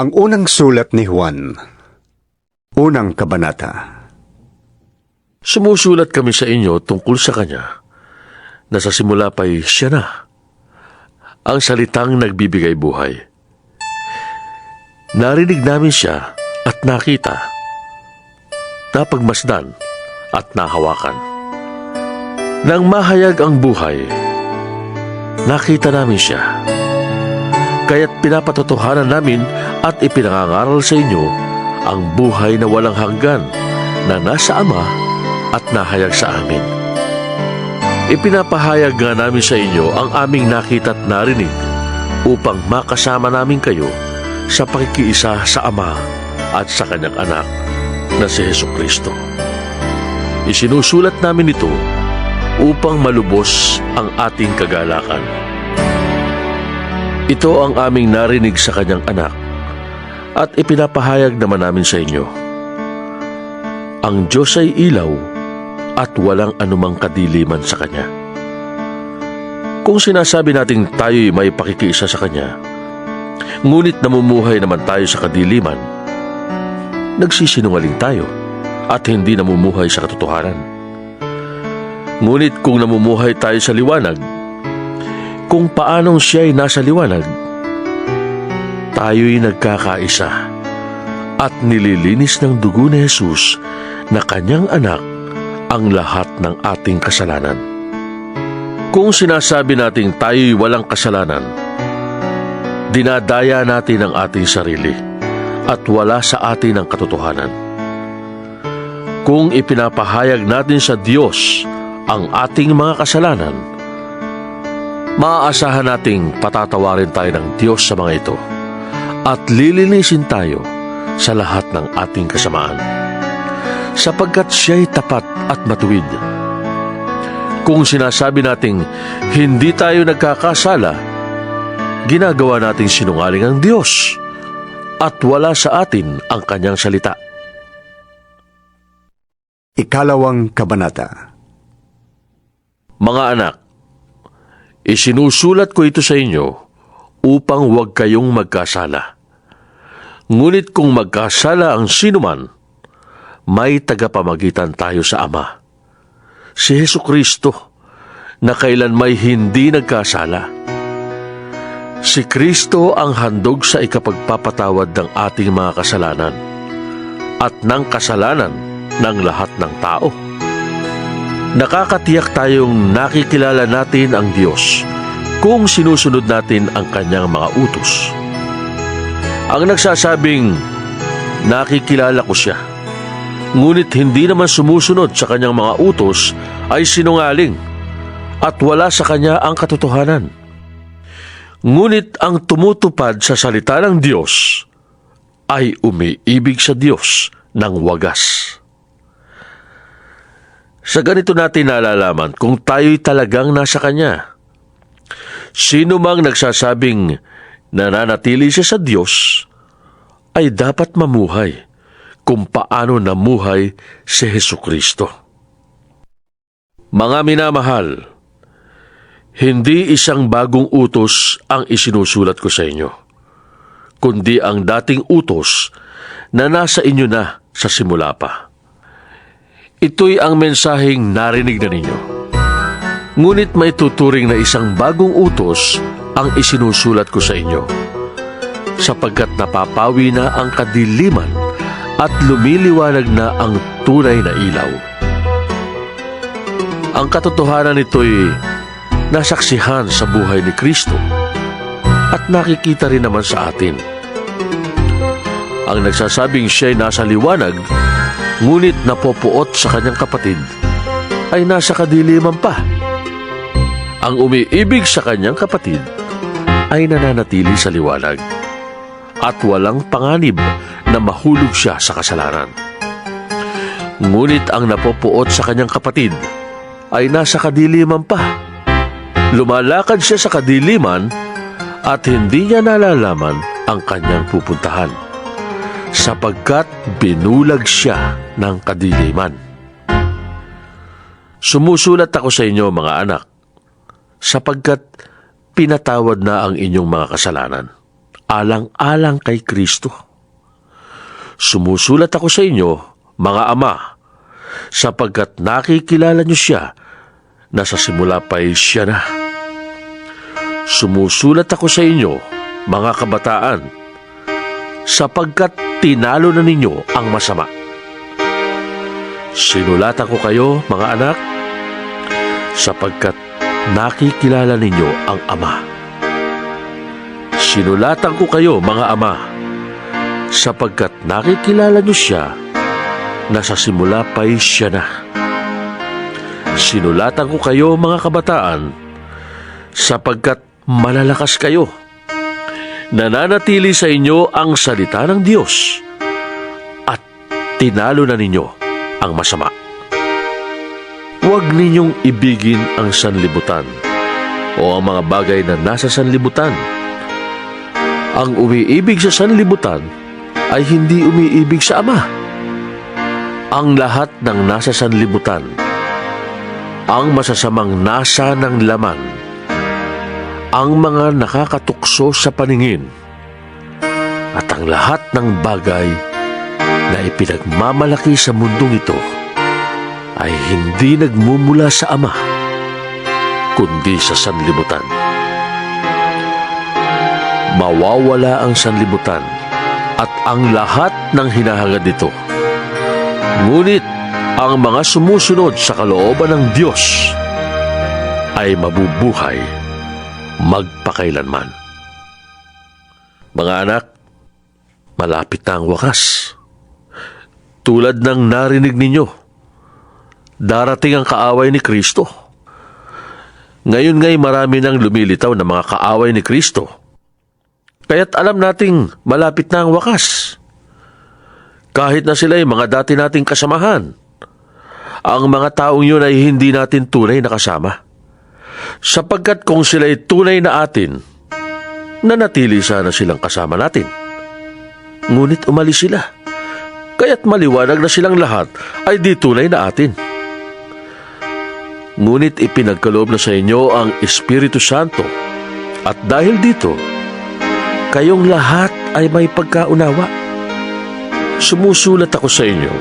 Ang unang sulat ni Juan, unang kabanata. Sumusulat kami sa inyo tungkol sa Kanya na sa simula pa'y siya na, ang salitang nagbibigay buhay. Narinig namin siya at nakita, napagmasdan at nahawakan. Nang mahayag ang buhay, nakita namin siya. Kaya't pinapatotohanan namin at ipinangangaral sa inyo ang buhay na walang hanggan na nasa Ama at nahayag sa amin. Ipinapahayag nga namin sa inyo ang aming nakita at narinig upang makasama namin kayo sa pakikiisa sa Ama at sa Kanyang Anak na si Heso Kristo. Isinusulat namin ito upang malubos ang ating kagalakan. Ito ang aming narinig sa Kanyang Anak at ipinapahayag naman namin sa inyo. Ang Diyos ay ilaw at walang anumang kadiliman sa Kanya. Kung sinasabi nating tayo'y may pakikiisa sa Kanya, ngunit namumuhay naman tayo sa kadiliman, nagsisinungaling tayo at hindi namumuhay sa katotohanan. Ngunit kung namumuhay tayo sa liwanag, kung paanong siya'y nasa liwanag, tayo'y nagkakaisa at nililinis ng dugo ni Jesus na kanyang anak ang lahat ng ating kasalanan. Kung sinasabi nating tayo'y walang kasalanan, dinadaya natin ang ating sarili at wala sa atin ang katotohanan. Kung ipinapahayag natin sa Diyos ang ating mga kasalanan, maaasahan nating patatawarin tayo ng Diyos sa mga ito at lilinisin tayo sa lahat ng ating kasamaan sapagkat siya'y tapat at matuwid. Kung sinasabi nating hindi tayo nagkakasala, ginagawa nating sinungaling ang Diyos at wala sa atin ang kanyang salita. Ikalawang kabanata. Mga anak, isinusulat ko ito sa inyo upang huwag kayong magkasala. Ngunit kung magkasala ang sinuman, may tagapamagitan tayo sa Ama. Si Heso Kristo, na kailan may hindi nagkasala. Si Kristo ang handog sa ikapagpapatawad ng ating mga kasalanan at ng kasalanan ng lahat ng tao. Nakakatiyak tayong nakikilala natin ang Diyos kung sinusunod natin ang kanyang mga utos. Ang nagsasabing, nakikilala ko siya, ngunit hindi naman sumusunod sa kanyang mga utos ay sinungaling at wala sa kanya ang katotohanan. Ngunit ang tumutupad sa salita ng Diyos ay umiibig sa Diyos ng wagas. Sa ganito natin nalalaman kung tayo'y talagang nasa Kanya. Sino mang nagsasabing nananatili siya sa Diyos ay dapat mamuhay kung paano namuhay si Heso Kristo. Mga minamahal, hindi isang bagong utos ang isinusulat ko sa inyo, kundi ang dating utos na nasa inyo na sa simula pa. Ito'y ang mensaheng narinig na ninyo. Ngunit may tuturing na isang bagong utos ang isinusulat ko sa inyo, sapagkat napapawi na ang kadiliman at lumiliwanag na ang tunay na ilaw. Ang katotohanan nito'y nasaksihan sa buhay ni Kristo at nakikita rin naman sa atin. Ang nagsasabing siya'y nasa liwanag, ngunit napopuot sa kanyang kapatid, ay nasa kadiliman pa. Ang umiibig sa kanyang kapatid ay nananatili sa liwanag at walang panganib na mahulog siya sa kasalanan. Ngunit ang napopuot sa kanyang kapatid ay nasa kadiliman pa. Lumalakad siya sa kadiliman at hindi niya nalalaman ang kanyang pupuntahan sapagkat binulag siya ng kadiliman. Sumusulat ako sa inyo mga anak sapagkat pinatawad na ang inyong mga kasalanan alang-alang kay Kristo. Sumusulat ako sa inyo, mga ama, sapagkat nakikilala niyo siya na sa simula pa'y siya na. Sumusulat ako sa inyo, mga kabataan, sapagkat tinalo na ninyo ang masama. Sinulatan ko kayo, mga anak, sapagkat nakikilala ninyo ang Ama. Sinulatan ko kayo, mga ama, sapagkat nakikilala niyo siya na sa simula pa'y siya na. Sinulatan ko kayo, mga kabataan, sapagkat malalakas kayo. Nananatili sa inyo ang salita ng Diyos at tinalo na ninyo ang masama. Huwag ninyong ibigin ang sanlibutan o ang mga bagay na nasa sanlibutan. Ang umiibig sa sanlibutan ay hindi umiibig sa Ama. Ang lahat ng nasa sanlibutan, ang masasamang nasa ng laman, ang mga nakakatukso sa paningin, at ang lahat ng bagay na ipinagmamalaki sa mundong ito ay hindi nagmumula sa Ama, kundi sa sanlibutan. Mawawala ang sanlibutan at ang lahat ng hinahangad nito. Ngunit ang mga sumusunod sa kalooban ng Diyos ay mabubuhay magpakailanman. Mga anak, malapit na ang wakas. Tulad ng narinig ninyo, darating ang kaaway ni Kristo. Ngayon nga'y marami nang lumilitaw na mga kaaway ni Kristo. Kaya't alam nating malapit na ang wakas. Kahit na sila ay mga dati nating kasamahan, ang mga taong yun ay hindi natin tunay na kasama. Sapagkat kung sila ay tunay na atin, nanatili sana silang kasama natin. Ngunit umalis sila. Kaya't maliwanag na silang lahat ay di tunay na atin. Ngunit ipinagkaloob na sa inyo ang Espiritu Santo at dahil dito, kayong lahat ay may pagkaunawa. Sumusulat ako sa inyo,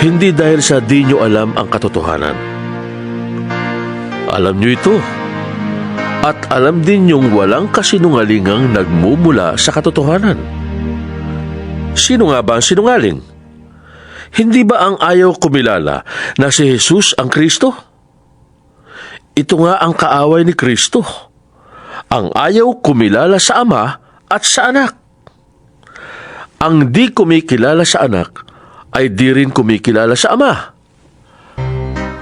hindi dahil sa di nyo alam ang katotohanan. Alam nyo ito, at alam din yung walang kasinungalingang nagmumula sa katotohanan. Sino nga ba ang sinungaling? Hindi ba ang ayaw kumilala na si Jesus ang Kristo? Ito nga ang kaaway ni Kristo. Ang ayaw kumilala sa Ama at sa Anak. Ang di kumikilala sa Anak ay di rin kumikilala sa Ama.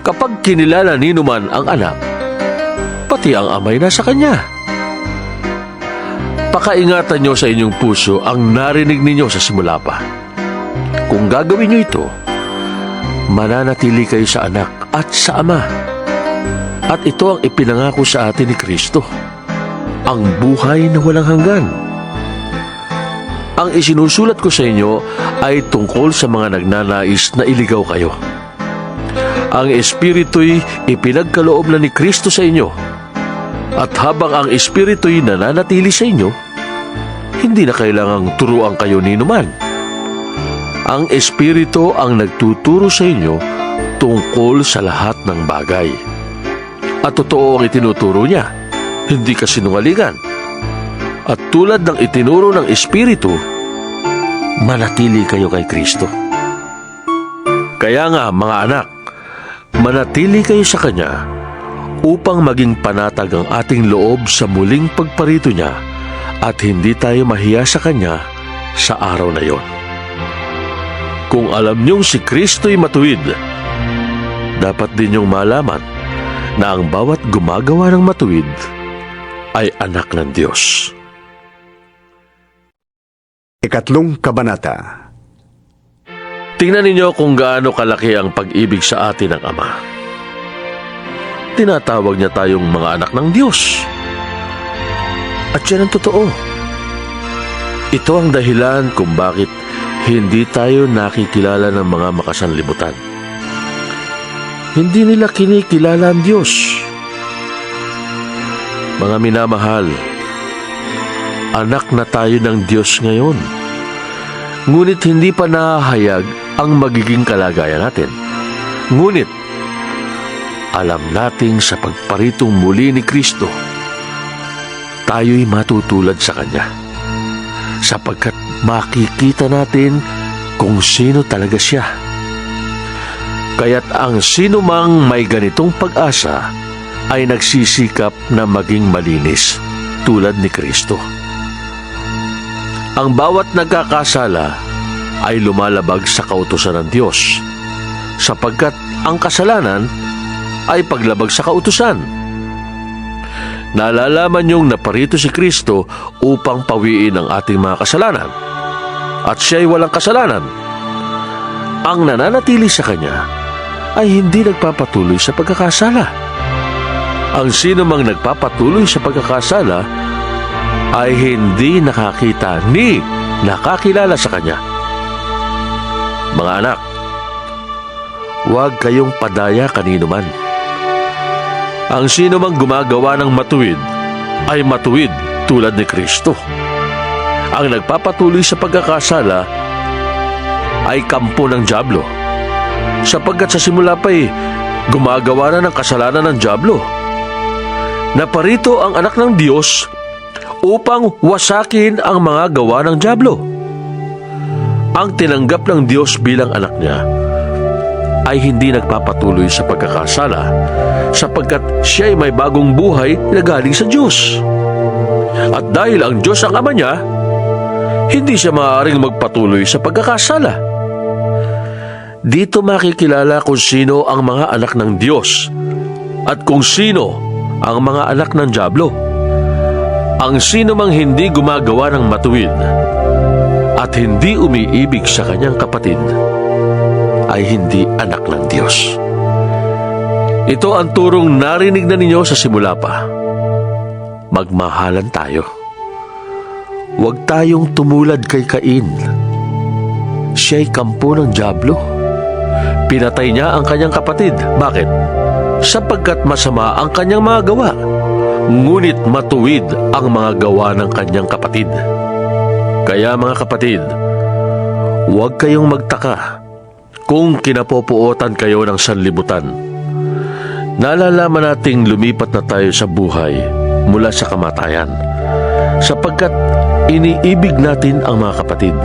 Kapag kinilala ni man ang Anak, pati ang Amay nasa Kanya. Pakaingatan nyo sa inyong puso ang narinig ninyo sa simula pa. Kung gagawin nyo ito, mananatili kayo sa anak at sa ama. At ito ang ipinangako sa atin ni Kristo, ang buhay na walang hanggan. Ang isinusulat ko sa inyo ay tungkol sa mga nagnanais na iligaw kayo. Ang Espiritu'y ipinagkaloob na ni Kristo sa inyo. At habang ang Espiritu'y nananatili sa inyo, hindi na kailangang turuan kayo ni numan. Ang Espiritu ang nagtuturo sa inyo tungkol sa lahat ng bagay. At totoo ang itinuturo niya, hindi kasinungalingan. At tulad ng itinuro ng Espiritu, manatili kayo kay Kristo. Kaya nga, mga anak, manatili kayo sa Kanya upang maging panatag ang ating loob sa muling pagparito niya at hindi tayo mahiya sa Kanya sa araw na yon. Kung alam niyong si Kristo'y matuwid, dapat din niyong malaman na ang bawat gumagawa ng matuwid ay anak ng Diyos. Ikatlong Kabanata Tingnan ninyo kung gaano kalaki ang pag-ibig sa atin ng Ama. Tinatawag niya tayong mga anak ng Diyos. At yan ang totoo. Ito ang dahilan kung bakit hindi tayo nakikilala ng mga makasanlibutan. Hindi nila kinikilala ang Diyos. Mga minamahal, anak na tayo ng Diyos ngayon. Ngunit hindi pa nahahayag ang magiging kalagayan natin. Ngunit, alam nating sa pagparitong muli ni Kristo, tayo'y matutulad sa Kanya. Sapagkat makikita natin kung sino talaga siya. Kaya't ang sino mang may ganitong pag-asa ay nagsisikap na maging malinis tulad ni Kristo. Ang bawat nagkakasala ay lumalabag sa kautusan ng Diyos sapagkat ang kasalanan ay paglabag sa kautusan. Nalalaman niyong naparito si Kristo upang pawiin ang ating mga kasalanan at siya'y walang kasalanan. Ang nananatili sa Kanya ay hindi nagpapatuloy sa pagkakasala. Ang sino mang nagpapatuloy sa pagkakasala ay hindi nakakita ni nakakilala sa Kanya. Mga anak, huwag kayong padaya kanino man. Ang sino mang gumagawa ng matuwid ay matuwid tulad ni Kristo. Ang nagpapatuloy sa pagkakasala ay kampo ng Diablo. Sapagkat sa simula pa'y gumagawa na ng kasalanan ng Diablo. Naparito ang anak ng Diyos upang wasakin ang mga gawa ng Diablo. Ang tinanggap ng Diyos bilang anak niya ay hindi nagpapatuloy sa pagkakasala sapagkat siya ay may bagong buhay na galing sa Diyos. At dahil ang Diyos ang ama niya, hindi siya maaaring magpatuloy sa pagkakasala. Dito makikilala kung sino ang mga anak ng Diyos at kung sino ang mga anak ng Diablo. Ang sino mang hindi gumagawa ng matuwid at hindi umiibig sa kanyang kapatid ay hindi anak ng Diyos. Ito ang turong narinig na ninyo sa simula pa. Magmahalan tayo. Huwag tayong tumulad kay Cain. Siya'y kampo ng Diablo. Pinatay niya ang kanyang kapatid. Bakit? Sapagkat masama ang kanyang mga gawa. Ngunit matuwid ang mga gawa ng kanyang kapatid. Kaya mga kapatid, huwag kayong magtaka kung kinapopuotan kayo ng sanlibutan. Nalalaman nating lumipat na tayo sa buhay mula sa kamatayan sapagkat iniibig natin ang mga kapatid.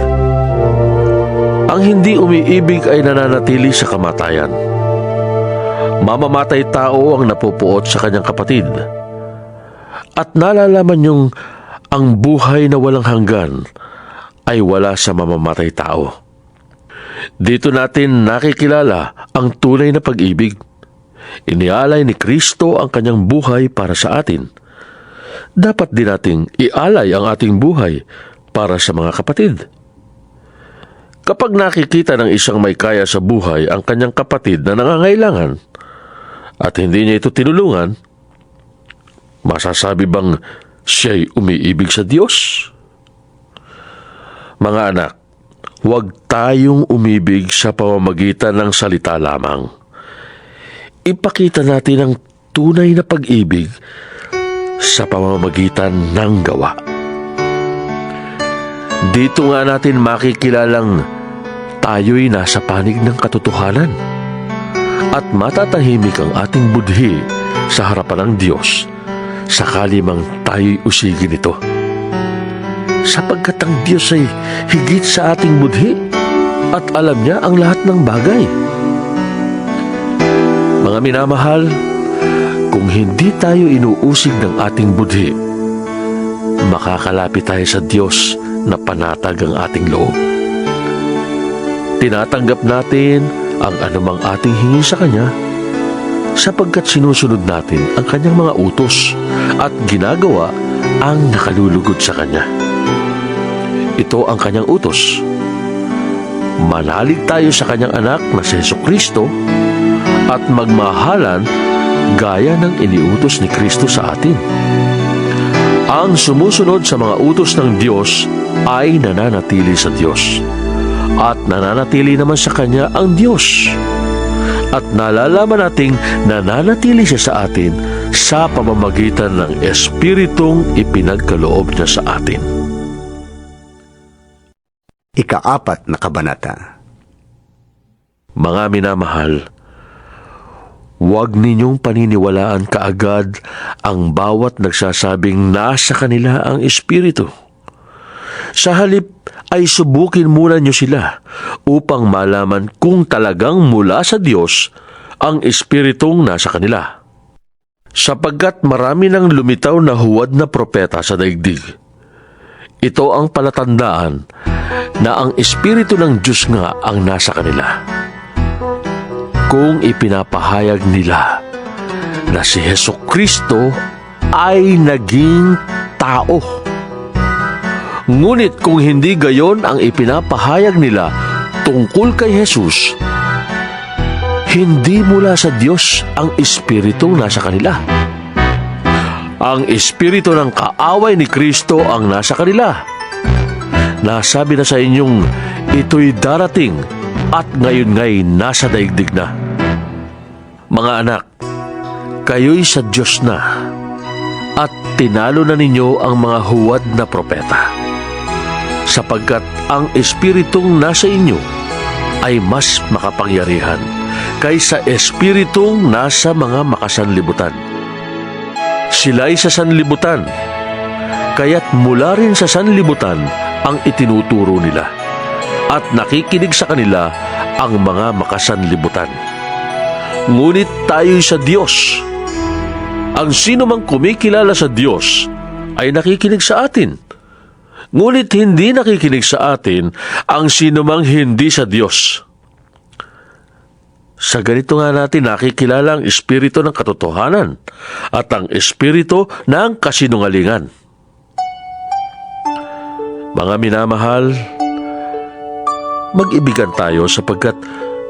Ang hindi umiibig ay nananatili sa kamatayan. Mamamatay tao ang napupuot sa kanyang kapatid. At nalalaman niyong ang buhay na walang hanggan ay wala sa mamamatay tao. Dito natin nakikilala ang tunay na pag-ibig. Inialay ni Kristo ang kanyang buhay para sa atin. Dapat din nating ialay ang ating buhay para sa mga kapatid. Kapag nakikita ng isang may kaya sa buhay ang kanyang kapatid na nangangailangan at hindi niya ito tinulungan, masasabi bang siya'y umiibig sa Diyos? Mga anak, huwag tayong umibig sa pamamagitan ng salita lamang. Ipakita natin ang tunay na pag-ibig sa pamamagitan ng gawa. Dito nga natin makikilalang tayo'y nasa panig ng katotohanan at matatahimik ang ating budhi sa harapan ng Diyos sakali mang tayo'y usigin ito. Sapagkat ang Diyos ay higit sa ating budhi at alam niya ang lahat ng bagay. Mga minamahal, kung hindi tayo inuusig ng ating budhi, makakalapit tayo sa Diyos na panatag ang ating loob. Tinatanggap natin ang anumang ating hingi sa Kanya sapagkat sinusunod natin ang Kanyang mga utos at ginagawa ang nakalulugod sa Kanya. Ito ang Kanyang utos. Manalig tayo sa Kanyang anak na si Yeso Kristo at magmahalan gaya ng iniutos ni Kristo sa atin. Ang sumusunod sa mga utos ng Diyos ay nananatili sa Diyos. At nananatili naman sa Kanya ang Diyos. At nalalaman nating nananatili siya sa atin sa pamamagitan ng Espiritong ipinagkaloob niya sa atin. Ikaapat na kabanata. Mga minamahal, huwag ninyong paniniwalaan kaagad ang bawat nagsasabing nasa kanila ang Espiritu. Sa halip ay subukin muna nyo sila upang malaman kung talagang mula sa Diyos ang Espiritong nasa kanila. Sapagkat marami ng lumitaw na huwad na propeta sa daigdig. Ito ang palatandaan na ang Espiritu ng Diyos nga ang nasa kanila kung ipinapahayag nila na si Heso Kristo ay naging tao. Ngunit kung hindi gayon ang ipinapahayag nila tungkol kay Jesus, hindi mula sa Diyos ang Espiritu nasa kanila. Ang Espiritu ng kaaway ni Kristo ang nasa kanila. Nasabi na sa inyong ito'y darating at ngayon nga'y nasa daigdig na. Mga anak, kayo'y sa Diyos na at tinalo na ninyo ang mga huwad na propeta. Sapagkat ang Espiritong nasa inyo ay mas makapangyarihan kaysa Espiritong nasa mga makasanlibutan. Sila'y sa sanlibutan, kaya't mula rin sa sanlibutan ang itinuturo nila at nakikinig sa kanila ang mga makasanlibutan. Ngunit tayo'y sa Diyos. Ang sino mang kumikilala sa Diyos ay nakikinig sa atin. Ngunit hindi nakikinig sa atin ang sino mang hindi sa Diyos. Sa ganito nga natin nakikilala ang Espiritu ng katotohanan at ang Espiritu ng kasinungalingan. Mga minamahal, mag-ibigan tayo sapagkat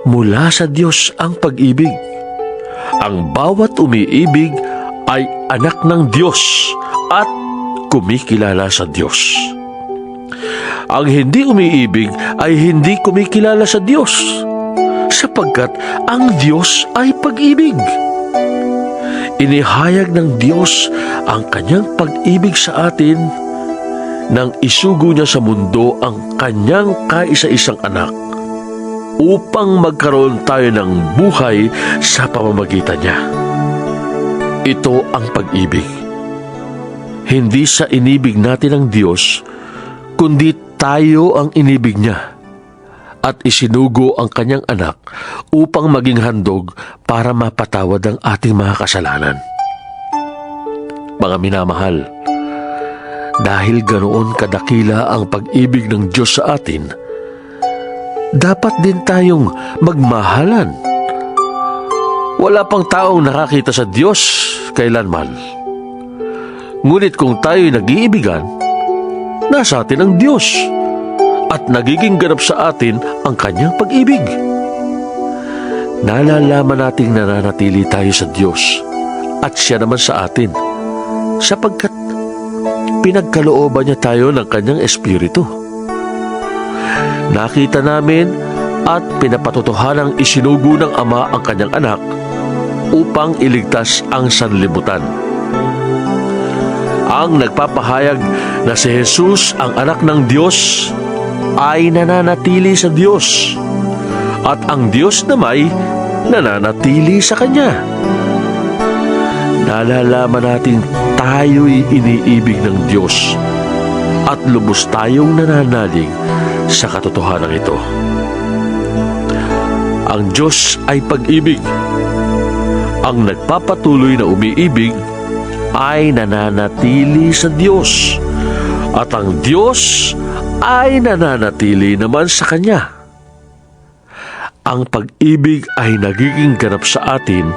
mula sa Diyos ang pag-ibig. Ang bawat umiibig ay anak ng Diyos at kumikilala sa Diyos. Ang hindi umiibig ay hindi kumikilala sa Diyos sapagkat ang Diyos ay pag-ibig. Inihayag ng Diyos ang kanyang pag-ibig sa atin nang isugo niya sa mundo ang kanyang kaisa-isang anak upang magkaroon tayo ng buhay sa pamamagitan niya. Ito ang pag-ibig. Hindi sa inibig natin ng Diyos, kundi tayo ang inibig niya at isinugo ang kanyang anak upang maging handog para mapatawad ang ating mga kasalanan. Mga minamahal, dahil ganoon kadakila ang pag-ibig ng Diyos sa atin, dapat din tayong magmahalan. Wala pang taong nakakita sa Diyos kailanman. Ngunit kung tayo'y nag-iibigan, nasa atin ang Diyos at nagiging ganap sa atin ang kanyang pag-ibig. Nalalaman nating nananatili tayo sa Diyos at siya naman sa atin sapagkat pinagkalooban niya tayo ng kanyang espiritu. Nakita namin at pinapatotohanang isinugo ng Ama ang kanyang anak upang iligtas ang sanlibutan. Ang nagpapahayag na si Jesus ang anak ng Diyos ay nananatili sa Diyos at ang Diyos namay nananatili sa Kanya. Nalalaman natin tayo'y iniibig ng Diyos at lubos tayong nananalig sa katotohanan ito. Ang Diyos ay pag-ibig. Ang nagpapatuloy na umiibig ay nananatili sa Diyos at ang Diyos ay nananatili naman sa Kanya. Ang pag-ibig ay nagiging ganap sa atin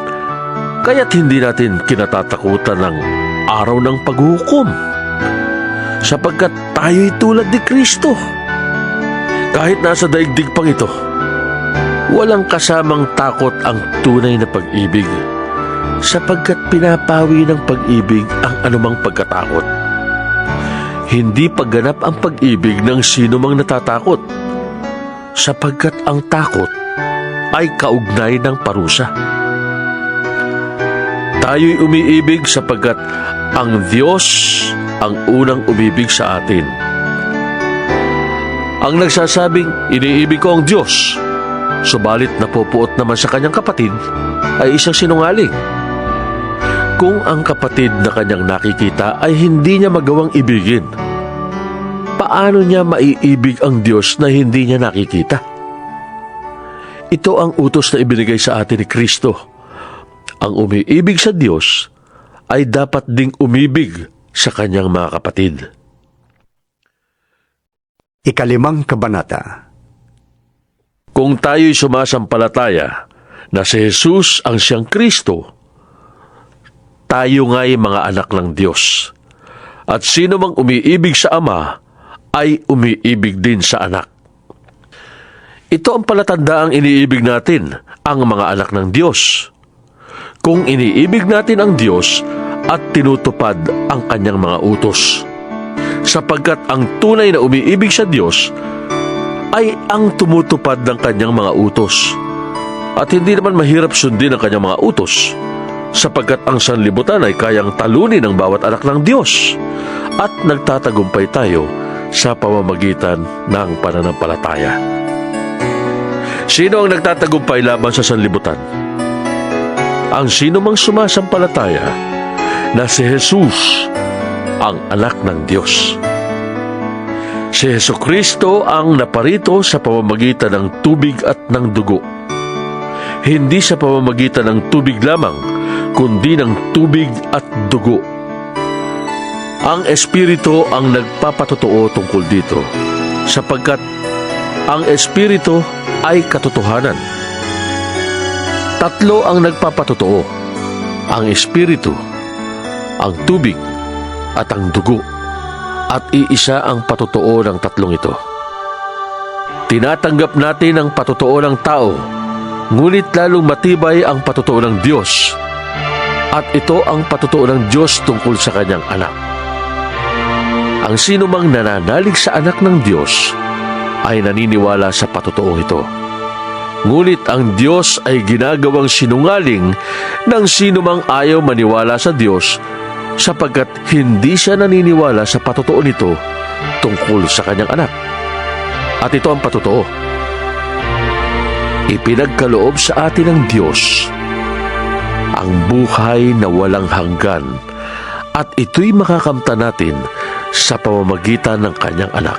kaya't hindi natin kinatatakutan ng araw ng paghukom sapagkat tayo'y tulad ni Kristo. Kahit nasa daigdig pang ito, walang kasamang takot ang tunay na pag-ibig sapagkat pinapawi ng pag-ibig ang anumang pagkatakot. Hindi pagganap ang pag-ibig ng sino mang natatakot sapagkat ang takot ay kaugnay ng parusa. Tayo'y umiibig sapagkat ang Diyos ang unang umibig sa atin. Ang nagsasabing, iniibig ko ang Diyos, subalit napupuot naman sa kanyang kapatid, ay isang sinungaling. Kung ang kapatid na kanyang nakikita ay hindi niya magawang ibigin, paano niya maiibig ang Diyos na hindi niya nakikita? Ito ang utos na ibinigay sa atin ni Kristo. Ang umiibig sa Diyos ay dapat ding umibig sa kanyang mga kapatid. Ikalimang kabanata. Kung tayo'y sumasampalataya na si Jesus ang siyang Kristo, tayo nga'y mga anak ng Diyos. At sino mang umiibig sa Ama ay umiibig din sa anak. Ito ang palatandaang iniibig natin, ang mga anak ng Diyos. Kung iniibig natin ang Diyos at tinutupad ang kanyang mga utos. Sapagkat ang tunay na umiibig sa Diyos ay ang tumutupad ng kanyang mga utos. At hindi naman mahirap sundin ang kanyang mga utos sapagkat ang sanlibutan ay kayang talunin ng bawat anak ng Diyos at nagtatagumpay tayo sa pamamagitan ng pananampalataya. Sino ang nagtatagumpay laban sa sanlibutan? Ang sino mang sumasampalataya na si Jesus ang anak ng Diyos. Si Heso Kristo ang naparito sa pamamagitan ng tubig at ng dugo. Hindi sa pamamagitan ng tubig lamang, kundi ng tubig at dugo. Ang Espiritu ang nagpapatotoo tungkol dito, sapagkat ang Espiritu ay katotohanan. Tatlo ang nagpapatotoo, ang Espiritu, ang tubig, at ang dugo at iisa ang patotoo ng tatlong ito. Tinatanggap natin ang patotoo ng tao, ngunit lalong matibay ang patotoo ng Diyos. At ito ang patotoo ng Diyos tungkol sa kanyang anak. Ang sino mang nananalig sa anak ng Diyos ay naniniwala sa patotoong ito. Ngunit ang Diyos ay ginagawang sinungaling ng sino mang ayaw maniwala sa Diyos sapagkat hindi siya naniniwala sa patotoo nito tungkol sa kanyang anak. At ito ang patotoo. Ipinagkaloob sa atin ng Diyos ang buhay na walang hanggan at ito'y makakamta natin sa pamamagitan ng kanyang anak.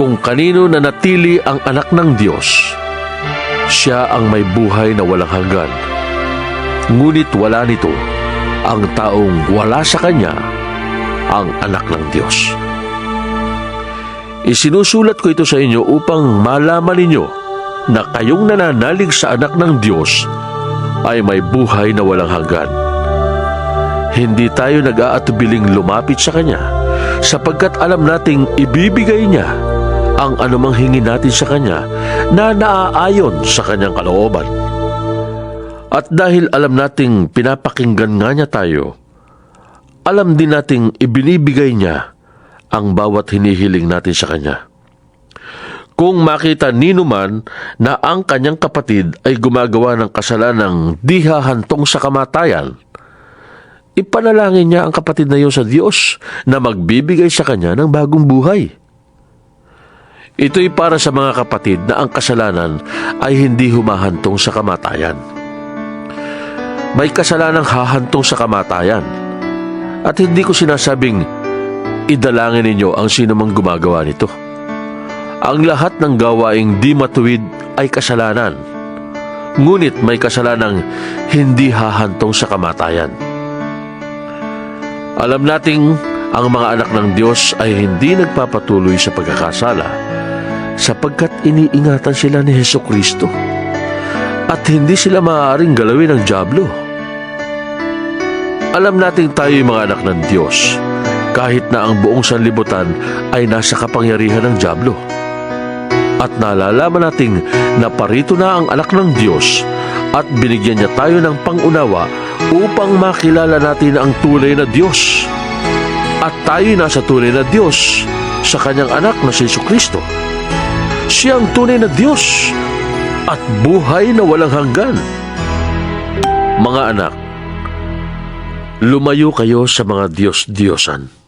Kung kanino na natili ang anak ng Diyos, siya ang may buhay na walang hanggan. Ngunit wala nito ang taong wala sa kanya ang anak ng Diyos. Isinusulat ko ito sa inyo upang malaman ninyo na kayong nananalig sa anak ng Diyos ay may buhay na walang hanggan. Hindi tayo nag-aatubiling lumapit sa Kanya sapagkat alam nating ibibigay niya ang anumang hingin natin sa Kanya na naaayon sa Kanyang kalooban. At dahil alam nating pinapakinggan nga niya tayo, alam din nating ibinibigay niya ang bawat hinihiling natin sa Kanya. Kung makita nino man na ang kanyang kapatid ay gumagawa ng kasalanang di hahantong sa kamatayan, ipanalangin niya ang kapatid na iyon sa Diyos na magbibigay sa kanya ng bagong buhay. Ito'y para sa mga kapatid na ang kasalanan ay hindi humahantong sa kamatayan. May kasalanang hahantong sa kamatayan. At hindi ko sinasabing idalangin ninyo ang sino mang gumagawa nito. Ang lahat ng gawaing di matuwid ay kasalanan. Ngunit may kasalanang hindi hahantong sa kamatayan. Alam nating ang mga anak ng Diyos ay hindi nagpapatuloy sa pagkakasala sapagkat iniingatan sila ni Heso Kristo at hindi sila maaaring galawin ng Diablo. Alam nating tayo'y mga anak ng Diyos kahit na ang buong sanlibutan ay nasa kapangyarihan ng Diablo. At nalalaman nating naparito na ang anak ng Diyos at binigyan niya tayo ng pangunawa upang makilala natin ang tunay na Diyos. At tayo nasa tunay na Diyos sa kanyang anak na si Yesu Kristo. Siya ang tunay na Diyos at buhay na walang hanggan. Mga anak, Lumayo kayo sa mga Diyos-Diyosan.